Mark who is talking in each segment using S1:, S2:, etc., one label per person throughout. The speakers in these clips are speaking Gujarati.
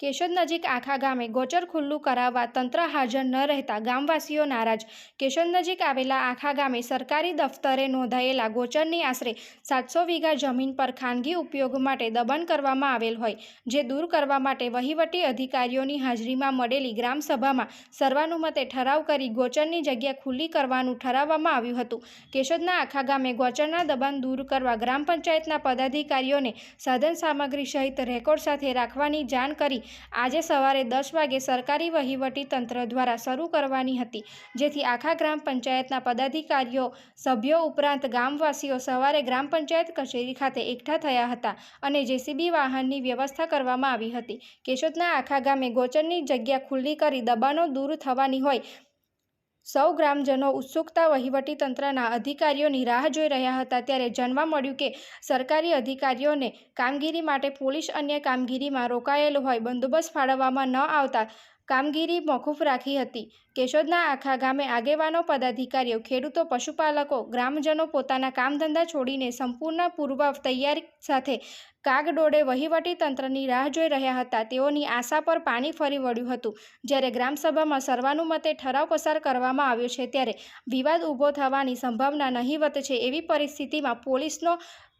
S1: કેશોદ નજીક આખા ગામે ગોચર ખુલ્લું કરાવવા તંત્ર હાજર ન રહેતા ગામવાસીઓ નારાજ. કેશોદ નજીક આવેલા આખા ગામે સરકારી દફતરે નોંધાયેલા ગોચરની આશરે સાતસો વીઘા જમીન પર ખાનગી ઉપયોગ માટે દબાણ કરવામાં આવેલ હોય, જે દૂર કરવા માટે વહીવટી અધિકારીઓની હાજરીમાં મળેલી ગ્રામસભામાં સર્વાનુમતે ઠરાવ કરી ગોચરની જગ્યા ખુલ્લી કરવાનું ઠરાવવામાં આવ્યું હતું. કેશોદના આખા ગામે ગોચરના દબાણ દૂર કરવા ગ્રામ પંચાયતના પદાધિકારીઓને સાધન સામગ્રી સહિત રેકોર્ડ સાથે રાખવાની જાણ કરી આજે સવારે દસ વાગે સરકારી વહીવટી તંત્ર દ્વારા શરૂ કરવાની હતી, જેથી આખા ગ્રામ પંચાયતના પદાધિકારીઓ, સભ્યો ઉપરાંત ગામવાસીઓ સવારે ગ્રામ પંચાયત કચેરી ખાતે એકઠા થયા હતા અને જેસીબી વાહનની વ્યવસ્થા કરવામાં આવી હતી. કેશોદના આખા ગામે ગોચરની જગ્યા ખુલ્લી કરી દબાણો દૂર થવાની હોય સૌ ગ્રામજનો ઉત્સુકતા વહીવટી તંત્રના અધિકારીઓની રાહ જોઈ રહ્યા હતા ત્યારે જાણવા મળ્યું કે સરકારી અધિકારીઓને કામગીરી માટે પોલીસ અન્ય કામગીરીમાં રોકાયેલ હોય, બંદોબસ્ત ફાળવવામાં ન આવતા કામગીરી મોકૂફ રાખી હતી. કેશોદના આખા ગામે આગેવાનો, પદાધિકારીઓ, ખેડૂતો, પશુપાલકો, ગ્રામજનો પોતાના કામધંધા છોડીને સંપૂર્ણ પૂર્વ તૈયારી સાથે કાગડોળે વહીવટી તંત્રની રાહ જોઈ રહ્યા હતા. તેઓની આશા પર પાણી ફરી વળ્યું હતું. જ્યારે ગ્રામસભામાં સર્વાનુમતે ઠરાવ પસાર કરવામાં આવ્યો છે, ત્યારે વિવાદ ઊભો થવાની સંભાવના નહીવત છે એવી પરિસ્થિતિમાં પોલીસનો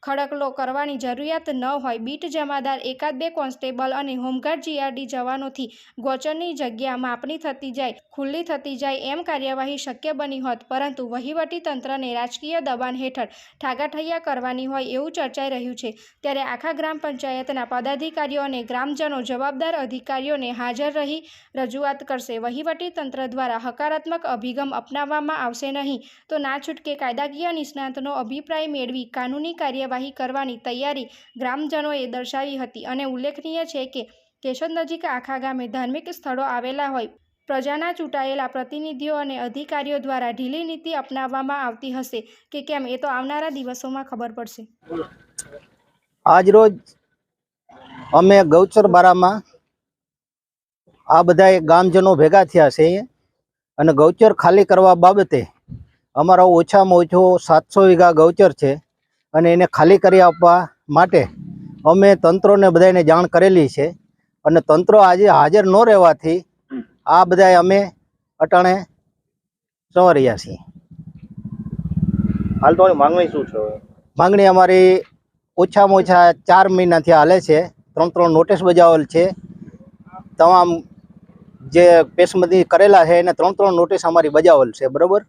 S1: ખડકલો કરવાની જરૂરિયાત ન હોય. બીટ જમાદાર, એકાદ બે કોન્સ્ટેબલ અને હોમગાર્ડ જીઆરડી જવાનોથી ગોચરની જગ્યા માપણી થતી જાય, ખુલ્લી થતી જાય એમ કાર્યવાહી શક્ય બની હોત. પરંતુ વહીવટી તંત્રને રાજકીય દબાણ હેઠળ ઠાગાઠૈયા કરવાની હોય એવું ચર્ચાઈ રહ્યું છે. ત્યારે આખા ગ્રામ પંચાયતના પદાધિકારીઓ અને ગ્રામજનો જવાબદાર અધિકારીઓને હાજર રહી રજૂઆત કરશે. વહીવટી તંત્ર દ્વારા હકારાત્મક અભિગમ અપનાવવામાં આવશે નહીં. તો ના છૂટકે કાયદાકીય નિષ્ણાતનો અભિપ્રાય મેળવી કાનૂની કાર્યવાહી કરવાની તૈયારી ગ્રામજનોએ દર્શાવી હતી અને ઉલ્લેખનીય છે કે કેશોદ નજીક આખા ગામે ધાર્મિક સ્થળો આવેલા હોય. પ્રજાના ચૂંટાયેલા પ્રતિનિધિઓ અને અધિકારીઓ દ્વારા ઢીલી નીતિ અપનાવવામાં આવતી હશે કે કેમ એ તો આવનારા દિવસોમાં ખબર પડશે.
S2: આજરોજ અમે ગૌચર બારામાં આ બધા ગામજનો ભેગા થયા છે અને ગૌચર ખાલી કરવા બાબતે અમારો ઓછામાં ઓછો સાતસો વીઘા ગૌચર છે. અને એને ખાલી કરી આપવા માટે અમે તંત્રોને બધાને જાણ કરેલી છે. અને તંત્રો આજે હાજર ન રહેવાથી આ બધા અમે અટાણે સંવર્યા છીએ.
S3: હાલ તમારી માંગણી શું છે
S2: માંગણી અમારી ઓછામાં ઓછા ચાર મહિનાથી હાલે છે. ત્રણ ત્રણ નોટિસ બજાવેલ છે. તમામ જે પેશમદી કરેલા છે એને ત્રણ ત્રણ નોટિસ અમારી બજાવેલ છે. બરોબર?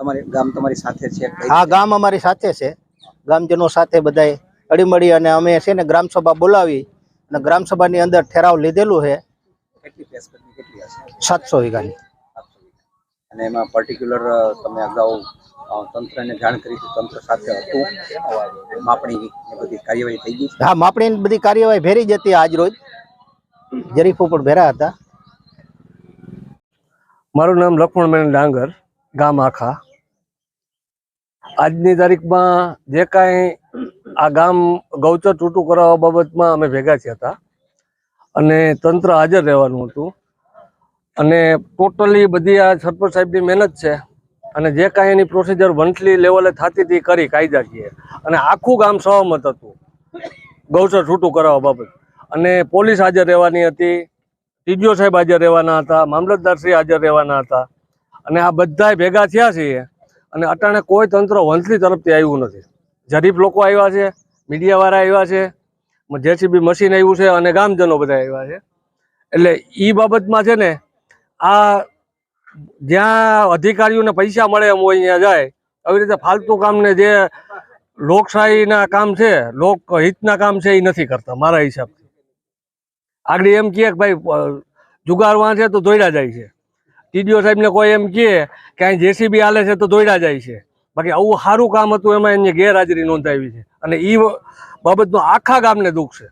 S3: તમારી ગામ તમારી સાથે છે
S2: હા ગામ અમારી સાથે છે. ગામજનો સાથે બધાય અડીમળી અને અમે છે ને ગ્રામસભા બોલાવી અને ગ્રામસભાની અંદર ઠેરાવ લીધેલું છે. સાતસો વીઘાની.
S3: અને એમાં પર્ટિક્યુલર તમે અગાઉ તંત્રને જાણ કરી હતી તંત્ર સાથે હતું. માપણી બધી કાર્યવાહી થઈ ગઈ
S2: હા માપણીની બધી કાર્યવાહી ભેરી જતી આજ રોજ. જરીફો પણ ભેરા હતા.
S4: મારું નામ લક્ષ્મણબેન ડાંગર. ગામ આખા. આજની તારીખમાં જે કાંઈ આ ગામ ગૌચર છૂટું કરાવવા બાબતમાં અમે ભેગા થયા હતા. અને તંત્ર હાજર રહેવાનું હતું. અને ટોટલી બધી આ સરપંચ સાહેબની મહેનત છે. અને જે કાંઈ એની પ્રોસિજર વંથલી લેવલે થતી હતી કરી કાયદાકીય અને આખું ગામ સહમત હતું. ગૌચર છૂટું કરાવવા બાબત. અને પોલીસ હાજર રહેવાની હતી. ટીડીઓ સાહેબ હાજર રહેવાના હતા. મામલતદારશ્રી હાજર રહેવાના હતા. અને આ બધાય ભેગા થયા છીએ અને અટાણે કોઈ તંત્ર વંથલી તરફથી આવ્યું નથી. જરીફ લોકો આવ્યા છે, મીડિયાવાળા આવ્યા છે જેસીબી મશીન આવ્યું છે અને ગામજનો બધા આવ્યા છે. એટલે એ બાબતમાં છે ને, આ જ્યાં અધિકારીઓને પૈસા મળે એમ હોય ત્યાં જાય, આવી રીતે ફાલતુ કામને જે લોકશાહીના કામ છે, લોકહિતના કામ છે એ નથી કરતા, મારા હિસાબથી. આગળ એમ કહે કે ભાઈ જુગાર વાંચે તો દોડ્યા જાય છે. ટીડીઓ સાહેબને કોઈ એમ કહે કે અહીં જેસીબી હાલે છે તો દોડ્યા જાય છે. બાકી આવું સારું કામ હતું, એમાં એની ગેરહાજરી નોંધાવી છે. અને એ બાબતનું આખા ગામને દુઃખ છે.